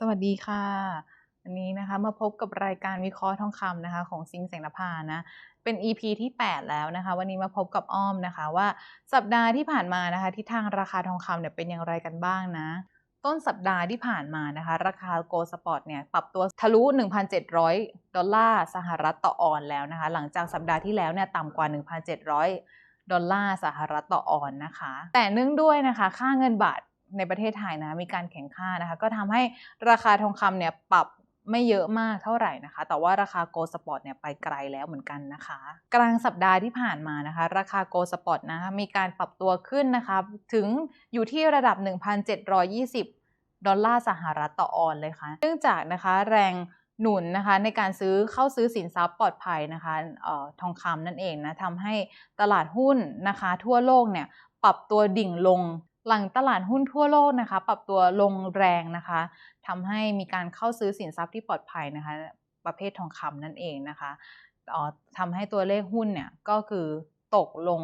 สวัสดีค่ะ วันนี้นะคะมาพบกับรายการวิเคราะห์ทองคำนะคะ ของซิงแสงนภานะเป็น EP ที่ 8 แล้วนะคะ วันนี้มาพบกับอ้อมนะคะว่าสัปดาห์ที่ผ่านมานะคะทิศทางราคาทองคำเนี่ยเป็นอย่างไรกันบ้างนะ ต้นสัปดาห์ที่ผ่านมานะคะ ราคาโกลด์สปอร์ตเนี่ยปรับตัวทะลุ 1,700 ดอลลาร์สหรัฐต่อออนแล้วนะคะ หลังจากสัปดาห์ที่แล้วเนี่ยต่ำกว่า 1,700ดอลลาร์สหรัฐต่อออนนะคะ แต่เนื่องด้วยนะคะ ค่าเงินบาท ในประเทศไทยนะมีการแข่งค่านะคะ ก็ทำให้ราคาทองคำเนี่ยปรับไม่เยอะมากเท่าไหร่นะคะ แต่ว่าราคาโกลด์สปอร์ตเนี่ยไปไกลแล้วเหมือนกันนะคะ กลางสัปดาห์ที่ผ่านมานะคะ ราคาโกลด์สปอร์ตนะคะมีการปรับตัวขึ้นนะคะ ถึงอยู่ที่ระดับ 1,720 ดอลลาร์สหรัฐต่อออนเลยค่ะ เนื่องจากนะคะแรงหนุนนะคะในการซื้อเข้าซื้อสินทรัพย์ปลอดภัยนะคะออทองคำนั่นเองนะทำให้ตลาดหุ้นนะคะ ทั่วโลกเนี่ยปรับตัวดิ่งลง หลังตลาดหุ้นทั่วโลกนะคะ ปรับตัวลงแรงนะคะทำให้มีการเข้าซื้อสินทรัพย์ที่ปลอดภัยนะคะ ประเภททองคำนั่นเองนะคะออทำให้ตัวเลขหุ้นเนี่ยก็คือตกลง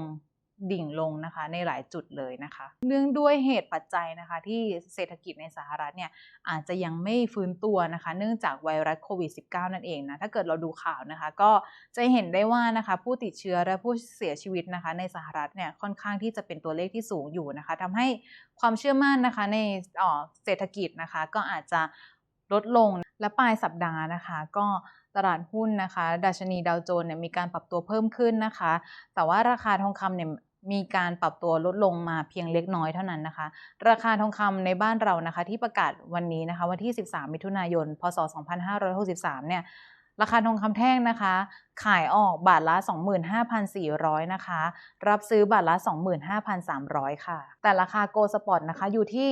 ดิ่งลงนะคะในหลายจุดเลยนะคะ เนื่องด้วยเหตุปัจจัยนะคะ ที่เศรษฐกิจในสหรัฐเนี่ยอาจจะยังไม่ฟื้นตัวนะคะ เนื่องจากไวรัสโควิด -19 นั่นเองนะ ถ้าเกิดเราดูข่าวนะคะ ก็จะเห็นได้ว่านะคะผู้ติดเชื้อและผู้เสียชีวิตนะคะ ในสหรัฐเนี่ยค่อนข้างที่จะเป็นตัวเลขที่สูงอยู่นะคะทำให้ความเชื่อมั่นนะคะในเอ่อเศรษฐกิจนะคะ ก็อาจจะลดลง และปลายสัปดาห์นะคะ ก็ตลาดหุ้นนะคะ ดัชนีดาวโจนส์เนี่ยมีการปรับตัวเพิ่มขึ้นนะคะ แต่ว่าราคาทองคำเนี่ยมีการปรับตัวลดลงมาเพียงเล็กน้อยเท่านั้นนะคะ ราคาทองคำในบ้านเรานะคะ ที่ประกาศวันนี้นะคะ วันที่ 13 มิถุนายน พศ 2563 เนี่ยราคาทองคำแท่งนะคะ ขายออกบาทละ 25,400 นะคะ รับซื้อบาทละ 25,300 ค่ะ แต่ราคาโกลด์สปอร์ตนะคะอยู่ที่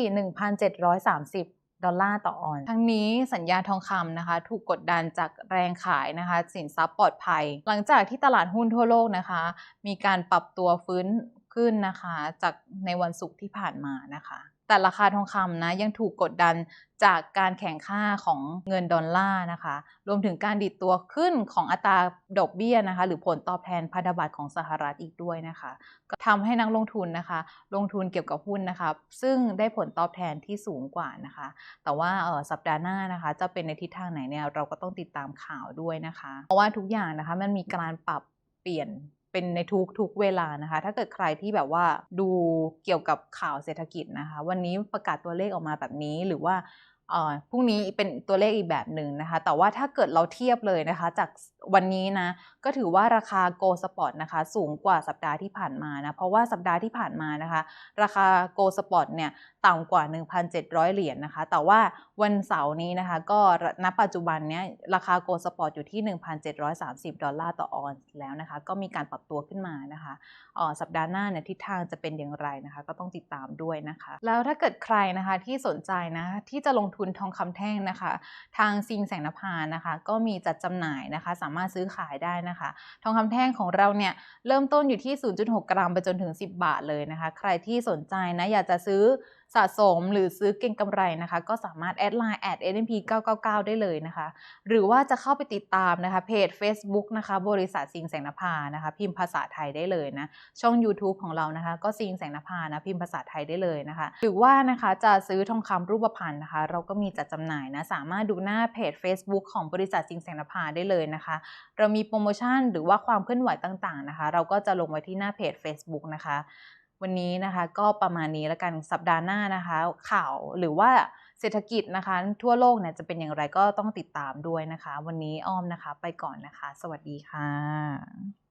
1,730 ดอลลาร์ต่อออน ทั้งนี้สัญญาทองคำนะคะ ถูกกดดันจากแรงขายนะคะ สินทรัพย์ปลอดภัย หลังจากที่ตลาดหุ้นทั่วโลกนะคะ มีการปรับตัวฟื้นขึ้นนะคะ จากในวันศุกร์ที่ผ่านมานะคะ แต่ราคาทองคำนะยังถูกกดดันจากการแข่งค่าของเงินดอลลาร์นะคะ รวมถึงการดิดตัวขึ้นของอัตราดอกเบี้ยนะคะ หรือผลตอบแทนพันธบัตรของสหรัฐอีกด้วยนะคะ ก็ทำให้นักลงทุนนะคะ ลงทุนเกี่ยวกับหุ้นนะคะ ซึ่งได้ผลตอบแทนที่สูงกว่านะคะ แต่ว่าเออสัปดาห์หน้านะคะ จะเป็นในทิศทางไหนเนี่ยเราก็ต้องติดตามข่าวด้วยนะคะ เพราะว่าทุกอย่างนะคะมันมีการปรับเปลี่ยน เป็นในทุกทุกเวลานะคะ ถ้าเกิดใครที่แบบว่าดูเกี่ยวกับข่าวเศรษฐกิจนะคะ วันนี้ประกาศตัวเลขออกมาแบบนี้หรือว่า พรุ่งนี้เป็นตัวเลขอีกแบบหนึ่งนะคะ แต่ว่าถ้าเกิดเราเทียบเลยนะคะ จากวันนี้นะ ก็ถือว่าราคาโกลสปอร์ตนะคะ สูงกว่าสัปดาห์ที่ผ่านมานะ เพราะว่าสัปดาห์ที่ผ่านมานะคะ ราคาโกลสปอร์ตเนี่ยต่ำกว่า 1,700 เหรียญนนะคะ แต่ว่าวันเสาร์นี้นะคะ ก็ณปัจจุบันเนี้ยราคาโกลสปอร์ตอยู่ที่ 1,730 ดอลลาร์ต่อออนซ์แล้วนะคะ ก็มีการปรับตัวขึ้นมานะคะออสัปดาห์หน้าเนี่ยทิศทางจะเป็นอย่างไรนะคะ ก็ต้องติดตามด้วยนะคะ แล้วถ้าเกิดใครนะคะที่สนใจนะที่จะลงทุนทองคำแท่งนะคะ ทางซิงแสงนภานะคะ ก็มีจัดจำหน่ายนะคะ สามารถซื้อขายได้นะคะ ทองคำแท่งของเราเนี่ยเริ่มต้นอยู่ที่ 0.6 กรัมไปจนถึง 10 บาทเลยนะคะ ใครที่สนใจนะอยากจะซื้อ สะสมหรือซื้อเก็งกำไรนะคะ ก็สามารถแอดไลน์แอด NP 999 ได้เลยนะคะ หรือว่าจะเข้าไปติดตามนะคะเพจ Facebook นะคะ บริษัทซิงแสงนภานะคะ พิมพ์ภาษาไทยได้เลยนะ ช่อง YouTube ของเรานะคะ ก็ซิงแสงนภานะพิมพ์ภาษาไทยได้เลยนะคะ หรือว่านะคะจะซื้อทองคำรูปพรรณนะคะ เราก็มีจัดจำหน่ายนะสามารถดูหน้าเพจ Facebook ของบริษัทซิงแสงนภาได้เลยนะคะ เรามีโปรโมชั่นหรือว่าความเคลื่อนไหวต่างๆนะคะ เราก็จะลงไว้ที่หน้าเพจ Facebook นะคะ วันนี้นะคะก็ประมาณนี้แล้วกันสัปดาห์หน้านะคะ ข่าวหรือว่าเศรษฐกิจนะคะ ทั่วโลกเนี่ยจะเป็นอย่างไรก็ต้องติดตามด้วยนะคะ วันนี้อ้อมนะคะ ไปก่อนนะคะ สวัสดีค่ะ